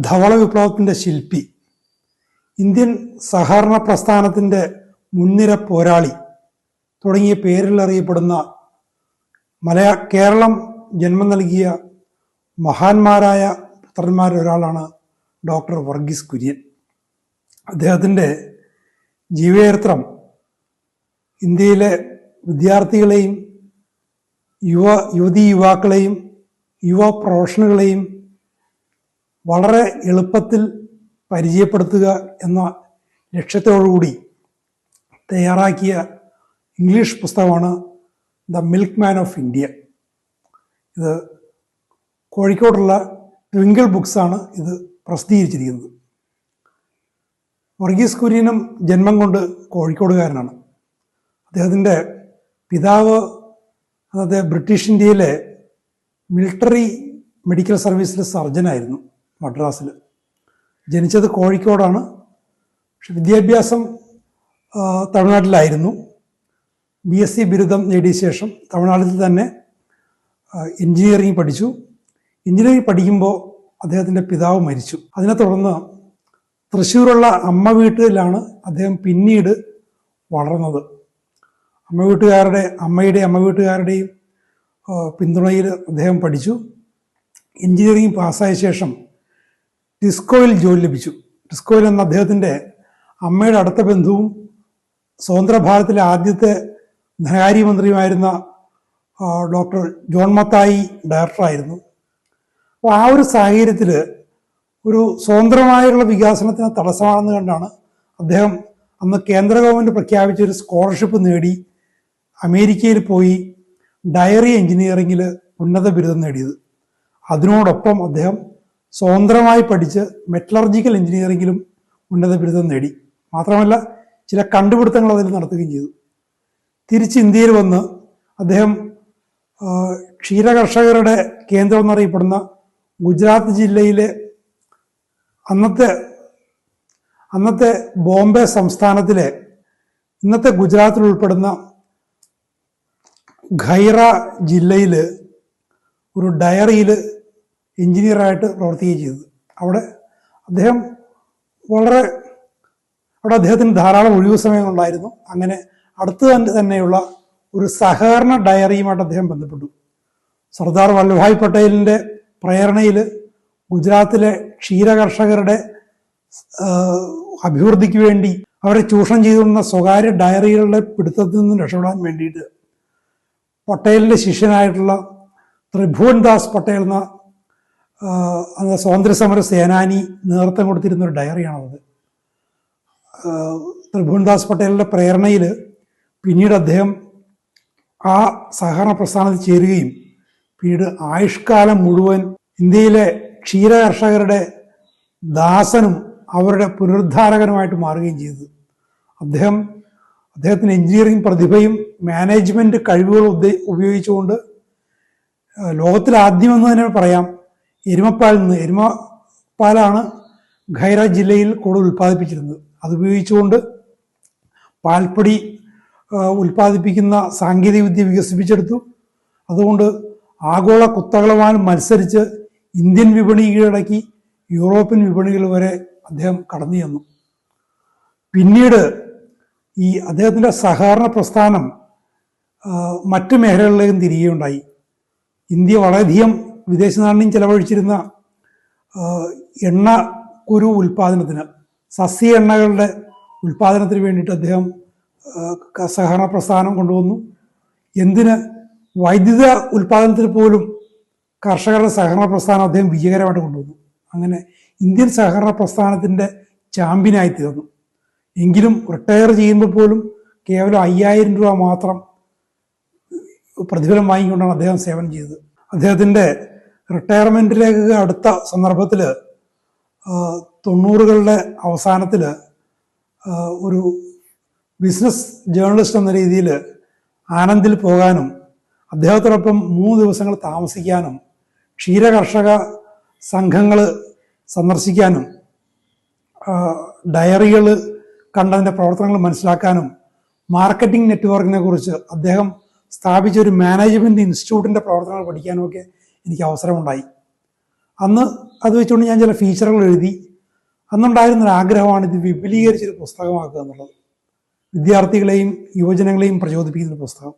ധവള വിപ്ലവത്തിന്റെ ശില്പി ഇന്ത്യൻ സഹകരണ പ്രസ്ഥാനത്തിന്റെ മുൻനിര പോരാളി തുടങ്ങിയ പേരിൽ അറിയപ്പെടുന്ന മലയാ കേരളം ജന്മം നൽകിയ മഹാന്മാരായ പുത്രന്മാരിൽ ഒരാളാണ് ഡോക്ടർ വർഗീസ് കുര്യൻ. അദ്ദേഹത്തിന്റെ ജീവചരിത്രം ഇന്ത്യയിലെ വിദ്യാർത്ഥികളെയും യുവ യുവതി യുവാക്കളെയും യുവ പ്രൊഫഷണലുകളെയും വളരെ എളുപ്പത്തിൽ പരിചയപ്പെടുത്തുക എന്ന ലക്ഷ്യത്തോടുകൂടി തയ്യാറാക്കിയ ഇംഗ്ലീഷ് പുസ്തകമാണ് the milkman of India. ഇത് കോഴിക്കോടുള്ള ട്വിങ്കിൾ ബുക്സാണ് ഇത് പ്രസിദ്ധീകരിച്ചിരിക്കുന്നത്. വർഗീസ് കുര്യനും ജന്മം കൊണ്ട് കോഴിക്കോടുകാരനാണ്. അദ്ദേഹത്തിന്റെ പിതാവ് അന്നത്തെ ബ്രിട്ടീഷ് ഇന്ത്യയിലെ മിലിറ്ററി മെഡിക്കൽ സർവീസിലെ സർജനായിരുന്നു. മദ്രാസിൽ. ജനിച്ചത് കോഴിക്കോടാണ്. പക്ഷെ വിദ്യാഭ്യാസം തമിഴ്നാട്ടിലായിരുന്നു. ബി എസ് സി ബിരുദം നേടിയ ശേഷം തമിഴ്നാട്ടിൽ തന്നെ എൻജിനീയറിംഗ് പഠിച്ചു. എൻജിനീയറിംഗ് പഠിക്കുമ്പോൾ അദ്ദേഹത്തിന്റെ പിതാവ് മരിച്ചു. അതിനെ തുടർന്ന് തൃശ്ശൂരുള്ള അമ്മ വീട്ടിലാണ് അദ്ദേഹം പിന്നീട് വളർന്നത്. അമ്മ വീട്ടുകാരുടെ അമ്മയുടെയും അമ്മ വീട്ടുകാരുടെയും പിന്തുണയിൽ അദ്ദേഹം പഠിച്ചു. എൻജിനീയറിംഗ് പാസ്സായ ശേഷം ഡിസ്കോയിൽ ജോലി ലഭിച്ചു. ഡിസ്കോയിൽ എന്ന അദ്ദേഹത്തിന്റെ അമ്മയുടെ അടുത്ത ബന്ധുവും സ്വതന്ത്ര ഭാരതത്തിലെ ആദ്യത്തെ ധനകാര്യമന്ത്രിയുമായിരുന്ന ഡോക്ടർ ജോൺ മത്തായി ഡയറക്ടറായിരുന്നു. അപ്പോൾ ആ ഒരു സാഹചര്യത്തിൽ ഒരു സ്വതന്ത്രമായുള്ള വികാസനത്തിന് തടസ്സമാണെന്ന് കണ്ടാണ് അദ്ദേഹം അന്ന് കേന്ദ്ര ഗവൺമെന്റ് പ്രഖ്യാപിച്ച ഒരു സ്കോളർഷിപ്പ് നേടി അമേരിക്കയിൽ പോയി ഡയറി എഞ്ചിനീയറിംഗിൽ ഉന്നത ബിരുദം നേടിയത്. അതിനോടൊപ്പം അദ്ദേഹം സ്വതന്ത്രമായി പഠിച്ച് മെറ്റലർജിക്കൽ എഞ്ചിനീയറിംഗിലും ഉന്നത ബിരുദം നേടി. മാത്രമല്ല ചില കണ്ടുപിടുത്തങ്ങൾ അതിൽ നടത്തുകയും ചെയ്തു. തിരിച്ച് ഇന്ത്യയിൽ വന്ന് അദ്ദേഹം ക്ഷീരകർഷകരുടെ കേന്ദ്രം എന്നറിയപ്പെടുന്ന ഗുജറാത്ത് ജില്ലയിലെ അന്നത്തെ അന്നത്തെ ബോംബെ സംസ്ഥാനത്തിലെ ഇന്നത്തെ ഗുജറാത്തിൽ ഉൾപ്പെടുന്ന ഖൈറ ജില്ലയിൽ ഒരു ഡയറിയിൽ എഞ്ചിനീയറായിട്ട് പ്രവർത്തിക്കുകയും ചെയ്തത് അവിടെ അദ്ദേഹം വളരെ അവിടെ അദ്ദേഹത്തിന് ധാരാളം ഒഴിവു സമയങ്ങളുണ്ടായിരുന്നു. അങ്ങനെ അടുത്ത് തന്നെ തന്നെയുള്ള ഒരു സഹകരണ ഡയറിയുമായിട്ട് അദ്ദേഹം ബന്ധപ്പെട്ടു. സർദാർ വല്ലഭായ് പട്ടേലിന്റെ പ്രേരണയിൽ ഗുജറാത്തിലെ ക്ഷീരകർഷകരുടെ അഭിവൃദ്ധിക്ക് വേണ്ടി അവരെ ചൂഷണം ചെയ്തുകൊണ്ടുന്ന സ്വകാര്യ ഡയറികളുടെ പിടുത്തത്തിൽ നിന്ന് രക്ഷപ്പെടാൻ വേണ്ടിയിട്ട് പട്ടേലിന്റെ ശിഷ്യനായിട്ടുള്ള ത്രിഭുവൻ ദാസ് പട്ടേൽ എന്ന ആ, അന്ന് സ്വാതന്ത്ര്യ സമര സേനാനി നേതൃത്വം കൊടുത്തിരുന്ന ഒരു ഡയറിയാണത്. ത്രിഭുവൻദാസ് പട്ടേലിന്റെ പ്രേരണയിൽ പിന്നീട് അദ്ദേഹം ആ സഹകരണ പ്രസ്ഥാനത്തിൽ ചേരുകയും പിന്നീട് ആയുഷ്കാലം മുഴുവൻ ഇന്ത്യയിലെ ക്ഷീര കർഷകരുടെ ദാസനും അവരുടെ പുനരുദ്ധാരകനുമായിട്ട് മാറുകയും ചെയ്തു. അദ്ദേഹം അദ്ദേഹത്തിന് എഞ്ചിനീയറിംഗ് പ്രതിഭയും മാനേജ്മെന്റ് കഴിവുകളും ഉപയോഗിച്ചുകൊണ്ട് ലോകത്തിലാദ്യമെന്ന് തന്നെ പറയാം എരുമപ്പാലിൽ നിന്ന് എരുമപ്പാലാണ് ഖൈറ ജില്ലയിൽ കൂടുതൽ ഉൽപ്പാദിപ്പിച്ചിരുന്നത്. അത് ഉപയോഗിച്ചുകൊണ്ട് പാൽപ്പൊടി ഉൽപ്പാദിപ്പിക്കുന്ന സാങ്കേതികവിദ്യ വികസിപ്പിച്ചെടുത്തു. അതുകൊണ്ട് ആഗോള കുത്തകളുമാൻ മത്സരിച്ച് ഇന്ത്യൻ വിപണി കീഴടക്കി യൂറോപ്യൻ വിപണികൾ വരെ അദ്ദേഹം കടന്നു ചെന്നു. പിന്നീട് ഈ അദ്ദേഹത്തിന്റെ സഹകരണ പ്രസ്ഥാനം മറ്റ് മേഖലകളിലേക്കും തിരികെയുണ്ടായി ഇന്ത്യ വളരെയധികം വിദേശ നാണ്യം ചെലവഴിച്ചിരുന്ന എണ്ണ കുരു ഉൽപ്പാദനത്തിന് സസ്യ എണ്ണകളുടെ ഉൽപ്പാദനത്തിന് വേണ്ടിയിട്ട് അദ്ദേഹം സഹകരണ പ്രസ്ഥാനം കൊണ്ടുവന്നു. എന്തിന്? വൈദ്യുത ഉൽപാദനത്തിന് പോലും കർഷകരുടെ സഹകരണ പ്രസ്ഥാനം അദ്ദേഹം വിജയകരമായിട്ട് കൊണ്ടുവന്നു. അങ്ങനെ ഇന്ത്യൻ സഹകരണ പ്രസ്ഥാനത്തിന്റെ ചാമ്പ്യനായി തീർന്നു. എങ്കിലും റിട്ടയർ ചെയ്യുമ്പോൾ പോലും കേവലം അയ്യായിരം രൂപ മാത്രം പ്രതിഫലം വാങ്ങിക്കൊണ്ടാണ് അദ്ദേഹം സേവനം ചെയ്തത്. അദ്ദേഹത്തിന്റെ റിട്ടയർമെന്റിലേക്ക് അടുത്ത സന്ദർഭത്തിൽ തൊണ്ണൂറുകളുടെ അവസാനത്തിൽ ഒരു ബിസിനസ് ജേർണലിസ്റ്റ് എന്ന രീതിയിൽ ആനന്ദിൽ പോകാനും അദ്ദേഹത്തോടൊപ്പം മൂന്ന് ദിവസങ്ങൾ താമസിക്കാനും ക്ഷീര കർഷക സംഘങ്ങൾ സന്ദർശിക്കാനും ഡയറികൾ കണ്ടതിന്റെ പ്രവർത്തനങ്ങൾ മനസ്സിലാക്കാനും മാർക്കറ്റിംഗ് നെറ്റ്വർക്കിനെ കുറിച്ച് അദ്ദേഹം സ്ഥാപിച്ച ഒരു മാനേജ്മെന്റ് ഇൻസ്റ്റിറ്റ്യൂട്ടിന്റെ പ്രവർത്തനങ്ങൾ പഠിക്കാനും ഒക്കെ എനിക്ക് അവസരമുണ്ടായി. അന്ന് അത് വെച്ചുകൊണ്ട് ഞാൻ ചില ഫീച്ചറുകൾ എഴുതി. അന്നുണ്ടായിരുന്നൊരാഗ്രഹമാണ് ഇത് വിപുലീകരിച്ചൊരു പുസ്തകമാക്കുക എന്നുള്ളത്. വിദ്യാർത്ഥികളെയും യുവജനങ്ങളെയും പ്രചോദിപ്പിക്കുന്ന പുസ്തകം.